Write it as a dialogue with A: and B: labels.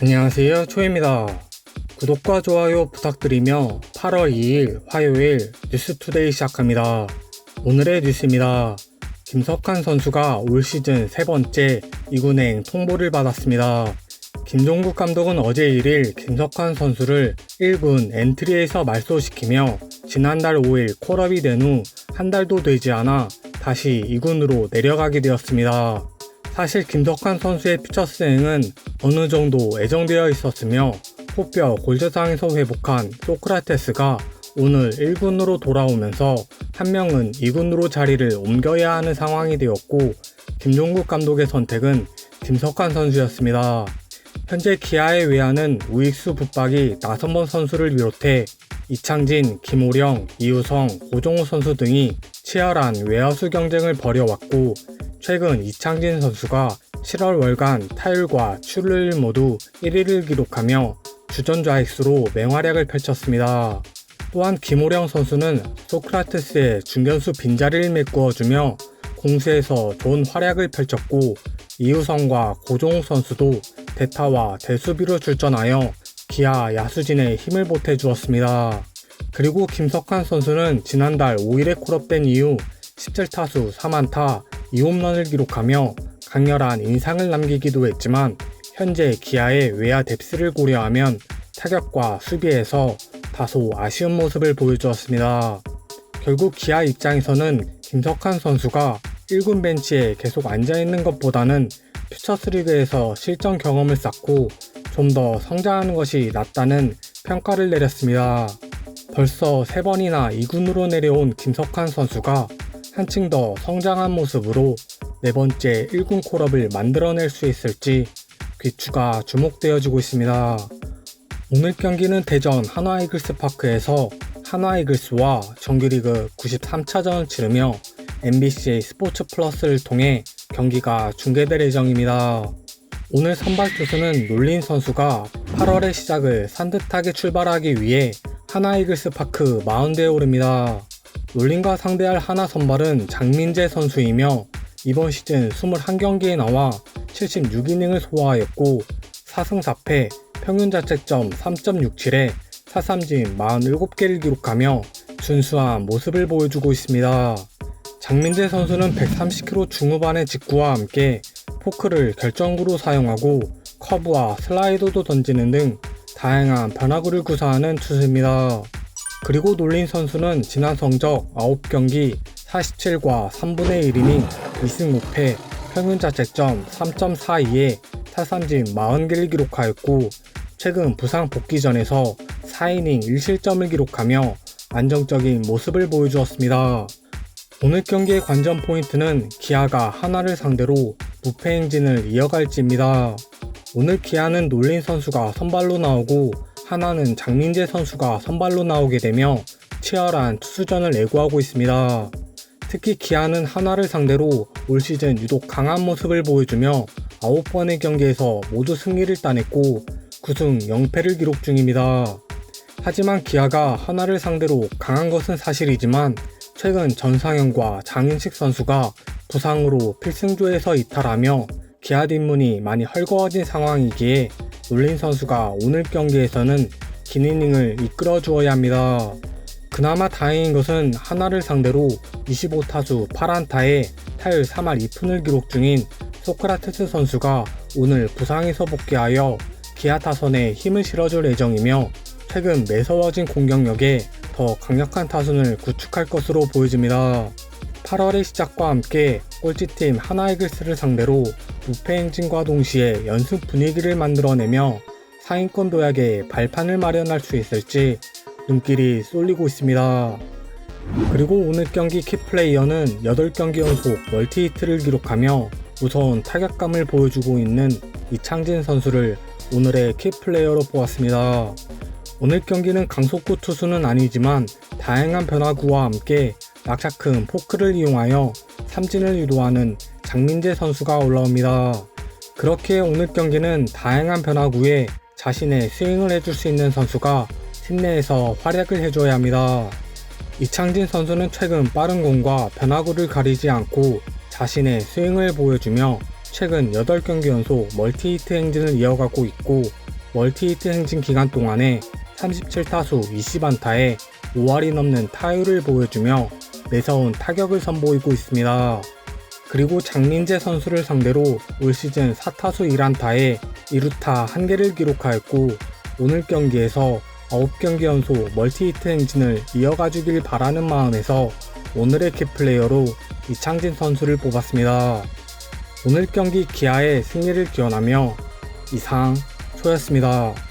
A: 안녕하세요. 초입니다. 구독과 좋아요 부탁드리며 8월 2일 화요일 뉴스투데이 시작합니다. 오늘의 뉴스입니다. 김석환 선수가 올 시즌 세 번째 2군행 통보를 받았습니다. 김종국 감독은 어제 1일 김석환 선수를 1군 엔트리에서 말소시키며 지난달 5일 콜업이 된 후 한 달도 되지 않아 다시 2군으로 내려가게 되었습니다. 사실 김석환 선수의 피처 스행은 어느 정도 애정되어 있었으며 포뼈 골절상에서 회복한 소크라테스가 오늘 1군으로 돌아오면서 한 명은 2군으로 자리를 옮겨야 하는 상황이 되었고 김종국 감독의 선택은 김석환 선수였습니다. 현재 기아의 외야는 우익수 붙박이 나선범 선수를 비롯해 이창진, 김호령, 이우성, 고종호 선수 등이 치열한 외야수 경쟁을 벌여왔고 최근 이창진 선수가 7월 월간 타율과 출루율 모두 1위를 기록하며 주전 좌익수로 맹활약을 펼쳤습니다. 또한 김호령 선수는 소크라테스의 중견수 빈자리를 메꾸어주며 공수에서 좋은 활약을 펼쳤고 이우성과 고종욱 선수도 대타와 대수비로 출전하여 기아 야수진에 힘을 보태주었습니다. 그리고 김석환 선수는 지난달 5일에 콜업된 이후 17타수 3안타 2홈런을 기록하며 강렬한 인상을 남기기도 했지만 현재 기아의 외야 뎁스를 고려하면 타격과 수비에서 다소 아쉬운 모습을 보여주었습니다. 결국 기아 입장에서는 김석환 선수가 1군 벤치에 계속 앉아있는 것보다는 퓨처스리그에서 실전 경험을 쌓고 좀 더 성장하는 것이 낫다는 평가를 내렸습니다. 벌써 3번이나 2군으로 내려온 김석환 선수가 한층 더 성장한 모습으로 네 번째 1군 콜업을 만들어낼 수 있을지 귀추가 주목되어지고 있습니다. 오늘 경기는 대전 한화이글스 파크에서 한화이글스와 정규리그 93차전을 치르며 MBC 스포츠 플러스를 통해 경기가 중계될 예정입니다. 오늘 선발 투수는 놀린 선수가 8월의 시작을 산뜻하게 출발하기 위해 하나이글스 파크 마운드에 오릅니다. 놀린과 상대할 하나 선발은 장민재 선수이며 이번 시즌 21경기에 나와 76이닝을 소화하였고 4승 4패 평균 자책점 3.67에 사삼진 47개를 기록하며 준수한 모습을 보여주고 있습니다. 장민재 선수는 130km 중후반의 직구와 함께 포크를 결정구로 사용하고 커브와 슬라이더도 던지는 등 다양한 변화구를 구사하는 투수입니다. 그리고 놀린 선수는 지난 성적 9경기 47과 3분의 1이닝 2승 5패 평균 자책점 3.42에 타삼진 40개를 기록하였고 최근 부상 복귀 전에서 4이닝 1실점을 기록하며 안정적인 모습을 보여주었습니다. 오늘 경기의 관전 포인트는 기아가 하나를 상대로 무패 행진을 이어갈지입니다. 오늘 기아는 놀린 선수가 선발로 나오고 하나는 장민재 선수가 선발로 나오게 되며 치열한 투수전을 예고하고 있습니다. 특히 기아는 하나를 상대로 올 시즌 유독 강한 모습을 보여주며 9번의 경기에서 모두 승리를 따냈고 9승 0패를 기록 중입니다. 하지만 기아가 하나를 상대로 강한 것은 사실이지만 최근 전상현과 장인식 선수가 부상으로 필승조에서 이탈하며 기아 뒷문이 많이 헐거워진 상황이기에 놀린 선수가 오늘 경기에서는 긴 이닝을 이끌어 주어야 합니다. 그나마 다행인 것은 하나를 상대로 25타수 8안타에 타율 3할 2푼을 기록 중인 소크라테스 선수가 오늘 부상에서 복귀하여 기아 타선에 힘을 실어줄 예정이며 최근 매서워진 공격력에 더 강력한 타순을 구축할 것으로 보여집니다. 8월의 시작과 함께 꼴찌팀 하나이글스를 상대로 무패 행진과 동시에 연습 분위기를 만들어내며 상위권 도약에 발판을 마련할 수 있을지 눈길이 쏠리고 있습니다. 그리고 오늘 경기 키플레이어는 8경기 연속 멀티히트를 기록하며 무서운 타격감을 보여주고 있는 이창진 선수를 오늘의 키플레이어로 보았습니다. 오늘 경기는 강속구 투수는 아니지만 다양한 변화구와 함께 낙차큰 포크를 이용하여 삼진을 유도하는 장민재 선수가 올라옵니다. 그렇게 오늘 경기는 다양한 변화구에 자신의 스윙을 해줄 수 있는 선수가 팀 내에서 활약을 해줘야 합니다. 이창진 선수는 최근 빠른 공과 변화구를 가리지 않고 자신의 스윙을 보여주며 최근 8경기 연속 멀티히트 행진을 이어가고 있고 멀티히트 행진 기간 동안에 37타수 20안타에 5할이 넘는 타율을 보여주며 매서운 타격을 선보이고 있습니다. 그리고 장민재 선수를 상대로 올 시즌 4타수 1안타에 2루타 1개를 기록하였고 오늘 경기에서 9경기 연속 멀티히트 행진을 이어가주길 바라는 마음에서 오늘의 키플레이어로 이창진 선수를 뽑았습니다. 오늘 경기 기아의 승리를 기원하며 이상 소였습니다.